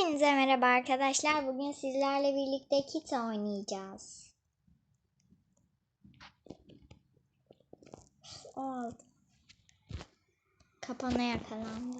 Hepinize merhaba arkadaşlar. Bugün sizlerle birlikte kit oynayacağız. O aldı. Kapana yakalandı.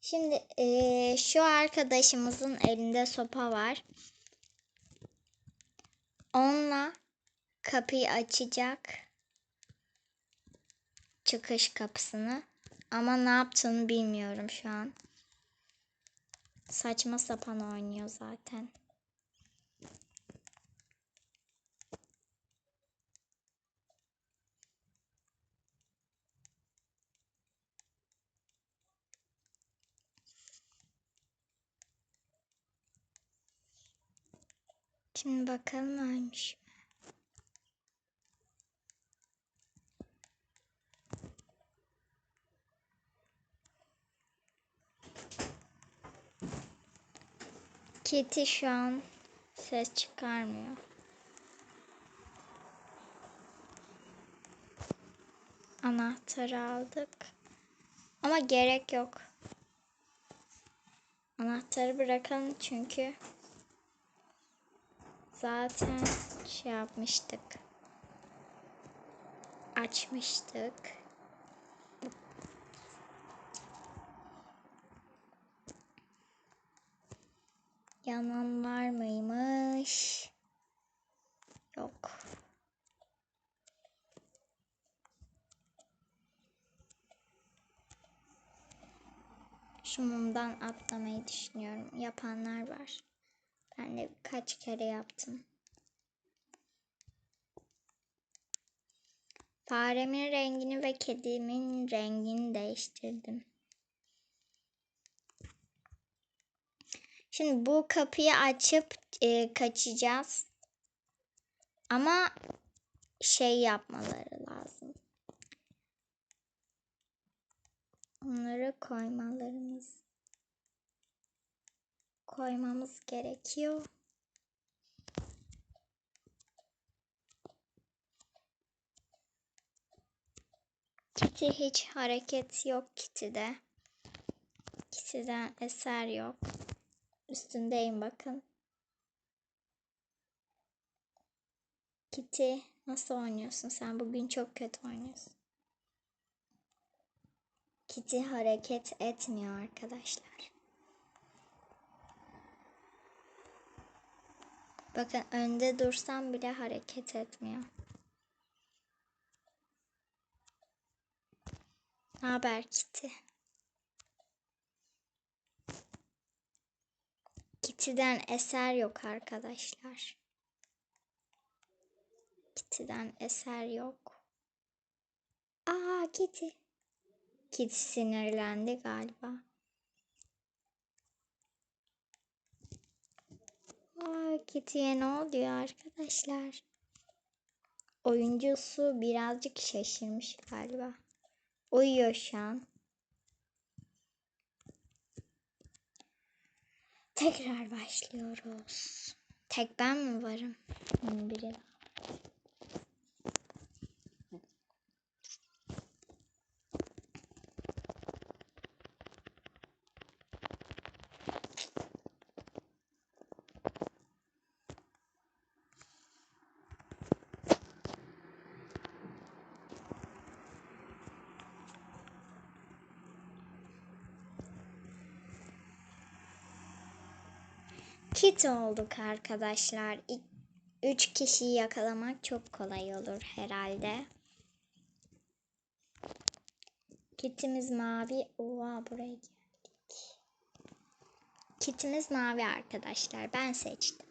Şimdi eee, şu arkadaşımızın elinde sopa var. Kapıyı açacak. Çıkış kapısını. Ama ne yaptığını bilmiyorum şu an. Saçma sapan oynuyor zaten. Şimdi bakalım ölmüş mü? Kitty şu an ses çıkarmıyor. Anahtarı aldık. Ama gerek yok. Anahtarı bırakalım çünkü zaten şey yapmıştık. Açmıştık. Yanan var mıymış? Yok. Şu mumdan atlamayı düşünüyorum. Yapanlar var. Ben de kaç kere yaptım. Faremin rengini ve kedimin rengini değiştirdim. Şimdi bu kapıyı açıp e, kaçacağız. Ama şey yapmaları lazım. Onları koymalarımız koymamız gerekiyor. Kitty hiç hareket yok Kitty'de. Kitty'den eser yok. Üstündeyim bakın. Kitty nasıl oynuyorsun sen? Bugün çok kötü oynuyorsun. Kitty hareket etmiyor arkadaşlar. Bakın önde dursam bile hareket etmiyor. Ne haber Kitty? Kitty'den eser yok arkadaşlar. Kitty'den eser yok. Aa Kitty. Kitty sinirlendi galiba. Aa Kitty'ye ne oluyor arkadaşlar? Oyuncusu birazcık şaşırmış galiba. Uyuyor şu an. Tekrar başlıyoruz. Tek ben mi varım? Biri daha. Kit olduk arkadaşlar. Üç kişiyi yakalamak çok kolay olur herhalde. Kitimiz mavi. Oha buraya geldik. Kitimiz mavi arkadaşlar. Ben seçtim.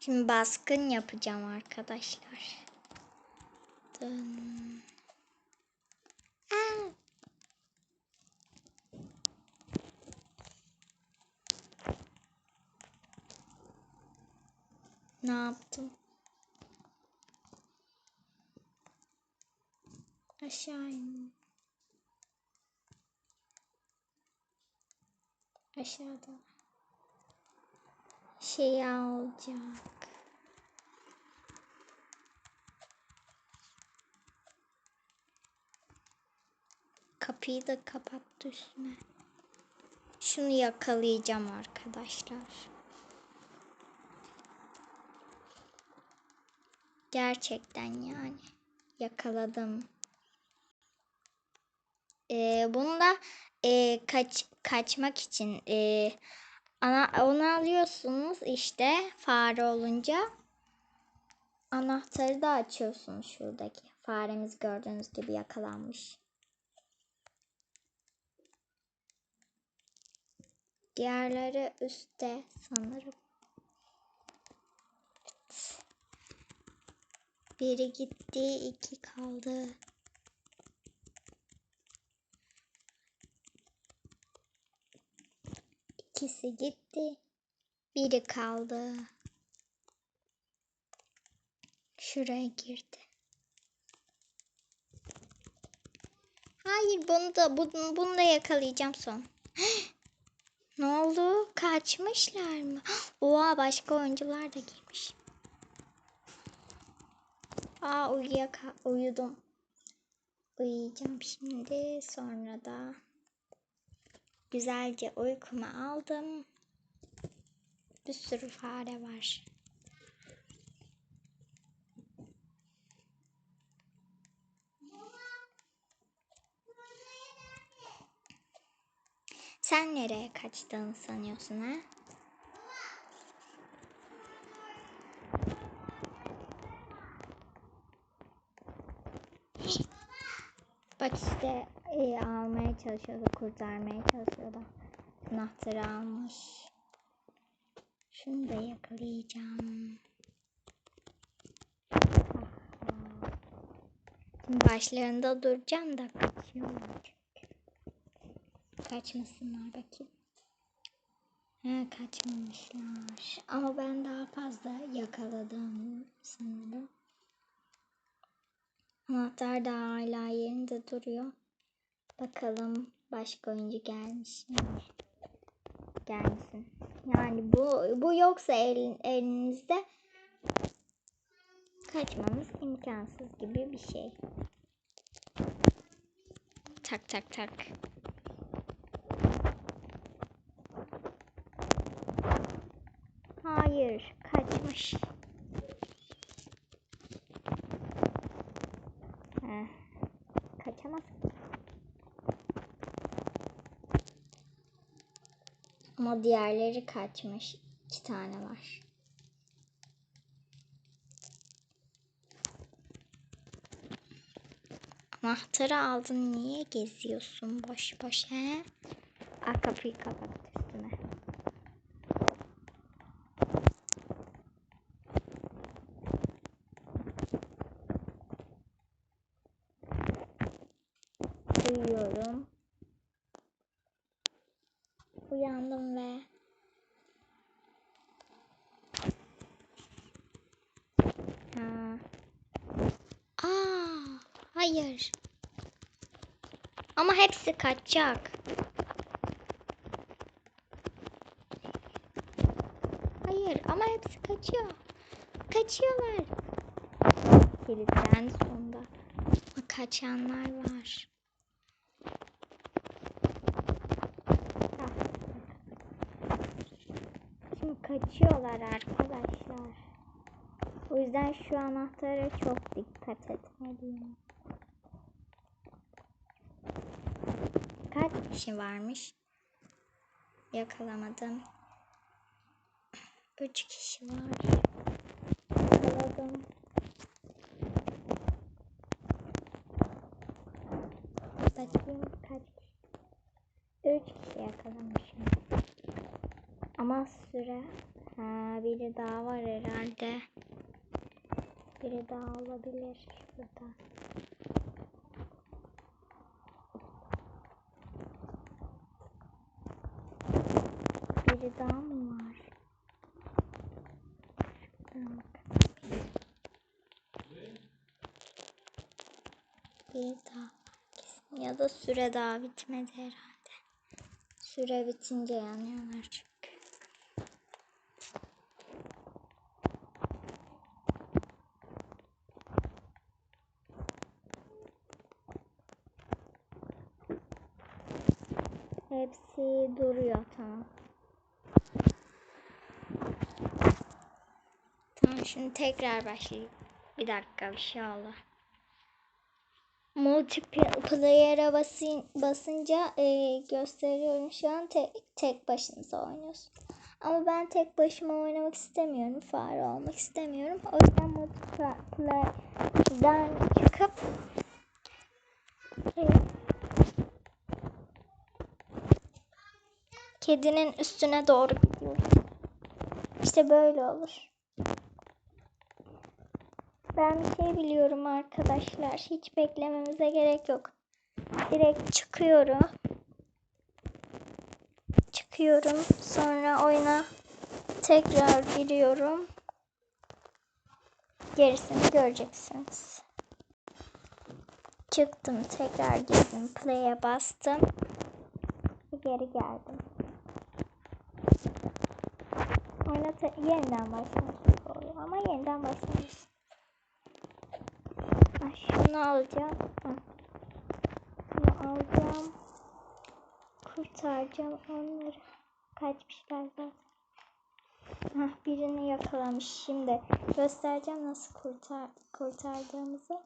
Şimdi baskın yapacağım arkadaşlar. Dın. Aa! Ne yaptım? Aşağı in. Aşağıda. Şey alacak. Kapıyı da kapattı üstüne. Şunu yakalayacağım arkadaşlar. Gerçekten yani yakaladım. Ee, bunu da e, kaç kaçmak için e, ana, onu alıyorsunuz işte fare olunca anahtarı da açıyorsunuz şuradaki. Faremiz gördüğünüz gibi yakalanmış. Diğerleri üstte sanırım. Biri gitti, iki kaldı. İkisi gitti. Biri kaldı. Şuraya girdi. Hayır bunu da bunu, bunu da yakalayacağım son. ne oldu? Kaçmışlar mı? Oha başka oyuncular da girmiş. Aa uyuyaka uyudum. Uyuyacağım şimdi sonra da güzelce uykumu aldım. Bir sürü fare var. Sen nereye kaçtığını sanıyorsun ha? İşte e, almaya çalışıyordu, kurtarmaya çalışıyordu. Anahtarı almış. Şunu da yakalayacağım. Şimdi başlarında duracağım da kaçıyorlar. Kaçmasınlar bakayım. Ha, kaçmamışlar. Ama ben daha fazla yakaladım sanırım. Anahtar da hala yerinde duruyor. Bakalım başka oyuncu gelmiş mi? Gelsin. Yani bu bu yoksa el, elinizde kaçmamız imkansız gibi bir şey. Tak tak tak. Hayır, kaçmış. Diğerleri kaçmış. İki tane var. Anahtarı aldın niye geziyorsun boş boş he? Aa, kapıyı kapat üstüne. Uyuyorum. Uyandım ve ha. Aa, hayır. Ama hepsi kaçacak. Hayır ama hepsi kaçıyor. Kaçıyorlar. Kilitlendi sonunda. Ama kaçanlar var. Şimdi kaçıyorlar arkadaşlar. O yüzden şu anahtara çok dikkat etmeliyim. Kaç kişi varmış? Yakalamadım. Üç kişi var. Yakaladım. Bakayım kaç kişi. Üç kişi yakalamışım. Ama süre... Ha, biri daha var herhalde. Biri daha olabilir şurada. Biri daha mı var? Şuradan bakayım. Bir daha kesin. Ya da süre daha bitmedi herhalde. Süre bitince yanıyorlar çünkü. Hepsi duruyor tamam. Tamam şimdi tekrar başlayayım. Bir dakika bir şey oldu. Multiplayer'a basın, basınca e, gösteriyorum şu an tek, tek başınıza oynuyorsun. Ama ben tek başıma oynamak istemiyorum. Fare olmak istemiyorum. O yüzden multiplayer'dan çıkıp e, kedinin üstüne doğru gidiyorum. İşte böyle olur. Ben bir şey biliyorum arkadaşlar. Hiç beklememize gerek yok. Direkt çıkıyorum. Çıkıyorum. Sonra oyuna tekrar giriyorum. Gerisini göreceksiniz. Çıktım. Tekrar girdim. Play'e bastım. Geri geldim. Oyuna yeniden başlamış oluyor. Ama yeniden başlamış. Şunu alacağım. Şunu alacağım. Kurtaracağım onları. Kaçmışlar zaten. Hah, birini yakalamış. Şimdi göstereceğim nasıl kurtar kurtardığımızı.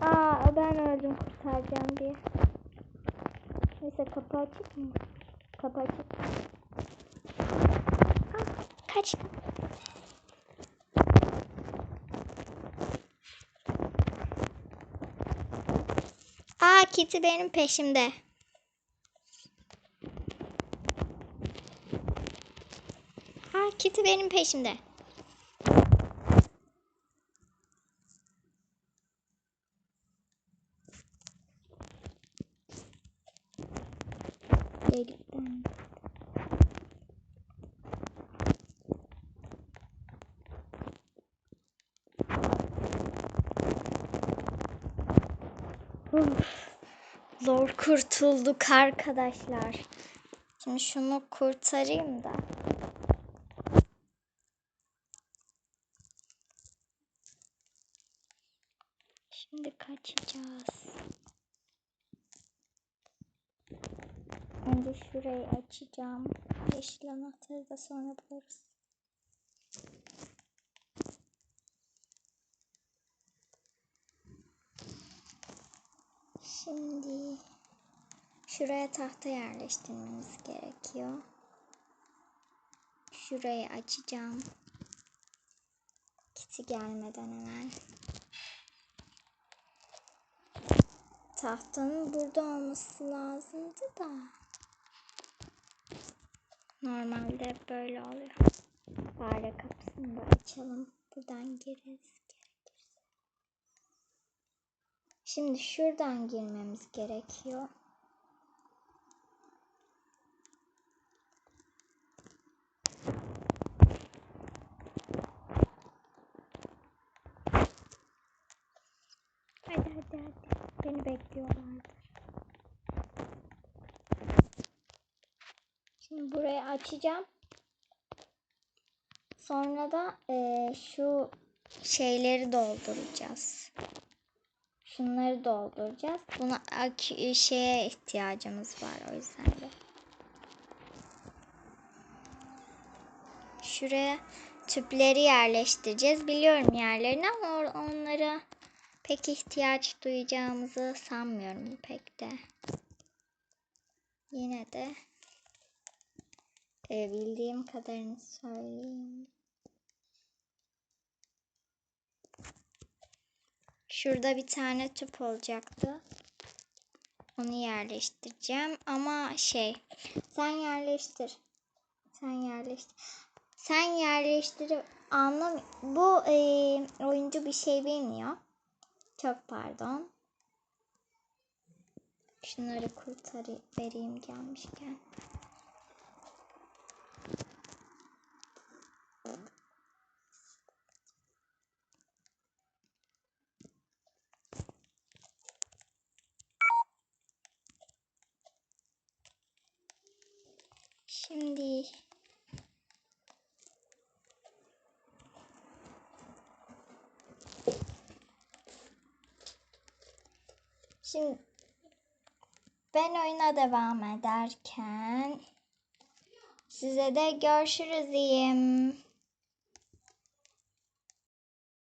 Aa ben öldüm kurtaracağım diye. Neyse kapı açık mı? Kapı açık. Ah, kaçtım. Aa benim peşimde. Aa Kitty benim peşimde. Zor kurtulduk arkadaşlar. Şimdi şunu kurtarayım da. Şimdi kaçacağız. Önce şurayı açacağım. Yeşil anahtarı da sonra buluruz. Şimdi şuraya tahta yerleştirmemiz gerekiyor. Şurayı açacağım. Kiti gelmeden hemen. Tahtanın burada olması lazımdı da. Normalde böyle oluyor. Fare kapısını da açalım. Buradan gireriz. Şimdi şuradan girmemiz gerekiyor. Hadi. Beni bekliyorlardır. Şimdi burayı açacağım. Sonra da e, şu şeyleri dolduracağız. Şunları dolduracağız. Buna şeye ihtiyacımız var o yüzden de. Şuraya tüpleri yerleştireceğiz. Biliyorum yerlerini ama onlara pek ihtiyaç duyacağımızı sanmıyorum pek de. Yine de e, bildiğim kadarını söyleyeyim. Şurada bir tane tüp olacaktı. Onu yerleştireceğim ama şey sen yerleştir. Sen yerleştir. Sen yerleştir. Anlam bu e, oyuncu bir şey bilmiyor. Çok pardon. Şunları kurtarayım vereyim gelmişken. Şimdi Şimdi ben oyuna devam ederken size de görüşürüz diyeyim.